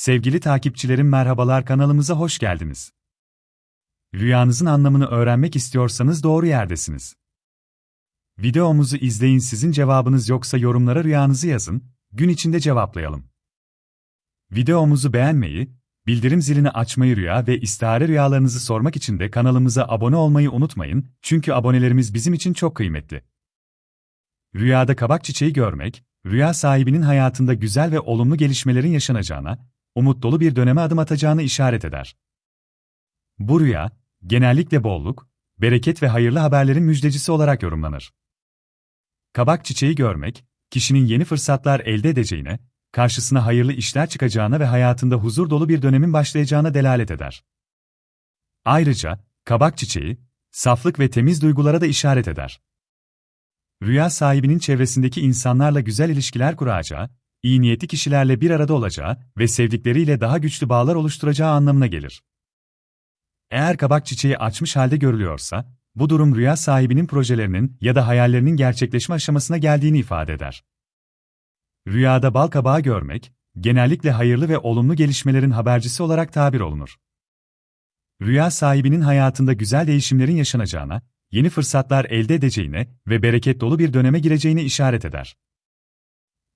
Sevgili takipçilerim merhabalar kanalımıza hoş geldiniz. Rüyanızın anlamını öğrenmek istiyorsanız doğru yerdesiniz. Videomuzu izleyin sizin cevabınız yoksa yorumlara rüyanızı yazın, gün içinde cevaplayalım. Videomuzu beğenmeyi, bildirim zilini açmayı rüya ve istihare rüyalarınızı sormak için de kanalımıza abone olmayı unutmayın çünkü abonelerimiz bizim için çok kıymetli. Rüyada kabak çiçeği görmek, rüya sahibinin hayatında güzel ve olumlu gelişmelerin yaşanacağına, umut dolu bir döneme adım atacağını işaret eder. Bu rüya, genellikle bolluk, bereket ve hayırlı haberlerin müjdecisi olarak yorumlanır. Kabak çiçeği görmek, kişinin yeni fırsatlar elde edeceğine, karşısına hayırlı işler çıkacağına ve hayatında huzur dolu bir dönemin başlayacağına delalet eder. Ayrıca, kabak çiçeği, saflık ve temiz duygulara da işaret eder. Rüya sahibinin çevresindeki insanlarla güzel ilişkiler kuracağı, iyi niyetli kişilerle bir arada olacağı ve sevdikleriyle daha güçlü bağlar oluşturacağı anlamına gelir. Eğer kabak çiçeği açmış halde görülüyorsa, bu durum rüya sahibinin projelerinin ya da hayallerinin gerçekleşme aşamasına geldiğini ifade eder. Rüyada bal kabağı görmek, genellikle hayırlı ve olumlu gelişmelerin habercisi olarak tabir olunur. Rüya sahibinin hayatında güzel değişimlerin yaşanacağına, yeni fırsatlar elde edeceğine ve bereket dolu bir döneme gireceğine işaret eder.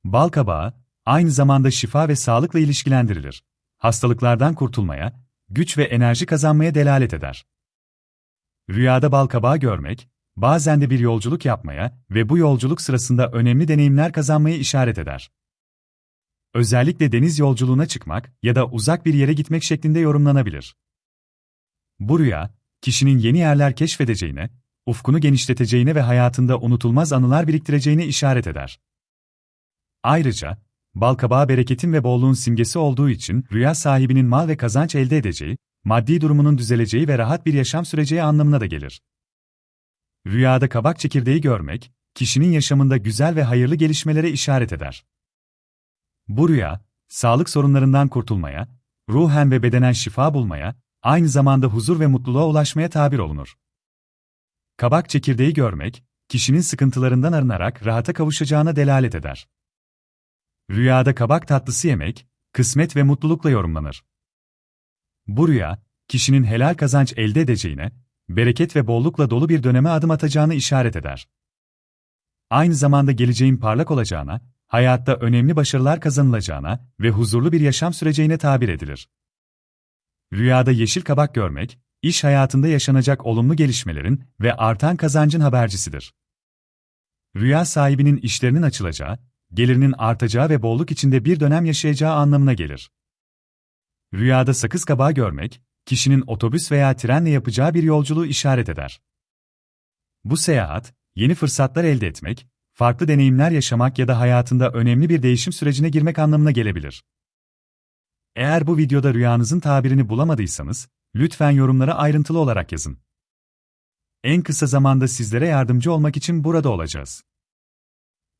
Bal kabağı, aynı zamanda şifa ve sağlıkla ilişkilendirilir. Hastalıklardan kurtulmaya, güç ve enerji kazanmaya delalet eder. Rüyada bal kabağı görmek, bazen de bir yolculuk yapmaya ve bu yolculuk sırasında önemli deneyimler kazanmaya işaret eder. Özellikle deniz yolculuğuna çıkmak ya da uzak bir yere gitmek şeklinde yorumlanabilir. Bu rüya, kişinin yeni yerler keşfedeceğine, ufkunu genişleteceğine ve hayatında unutulmaz anılar biriktireceğine işaret eder. Ayrıca, balkabağı bereketin ve bolluğun simgesi olduğu için rüya sahibinin mal ve kazanç elde edeceği, maddi durumunun düzeleceği ve rahat bir yaşam süreceği anlamına da gelir. Rüyada kabak çekirdeği görmek, kişinin yaşamında güzel ve hayırlı gelişmelere işaret eder. Bu rüya, sağlık sorunlarından kurtulmaya, ruhen ve bedenen şifa bulmaya, aynı zamanda huzur ve mutluluğa ulaşmaya tabir olunur. Kabak çekirdeği görmek, kişinin sıkıntılarından arınarak rahata kavuşacağına delalet eder. Rüyada kabak tatlısı yemek, kısmet ve mutlulukla yorumlanır. Bu rüya, kişinin helal kazanç elde edeceğine, bereket ve bollukla dolu bir döneme adım atacağını işaret eder. Aynı zamanda geleceğin parlak olacağına, hayatta önemli başarılar kazanılacağına ve huzurlu bir yaşam süreceğine tabir edilir. Rüyada yeşil kabak görmek, iş hayatında yaşanacak olumlu gelişmelerin ve artan kazancın habercisidir. Rüya sahibinin işlerinin açılacağı, gelirinin artacağı ve bolluk içinde bir dönem yaşayacağı anlamına gelir. Rüyada sakız kabağı görmek, kişinin otobüs veya trenle yapacağı bir yolculuğu işaret eder. Bu seyahat, yeni fırsatlar elde etmek, farklı deneyimler yaşamak ya da hayatında önemli bir değişim sürecine girmek anlamına gelebilir. Eğer bu videoda rüyanızın tabirini bulamadıysanız, lütfen yorumlara ayrıntılı olarak yazın. En kısa zamanda sizlere yardımcı olmak için burada olacağız.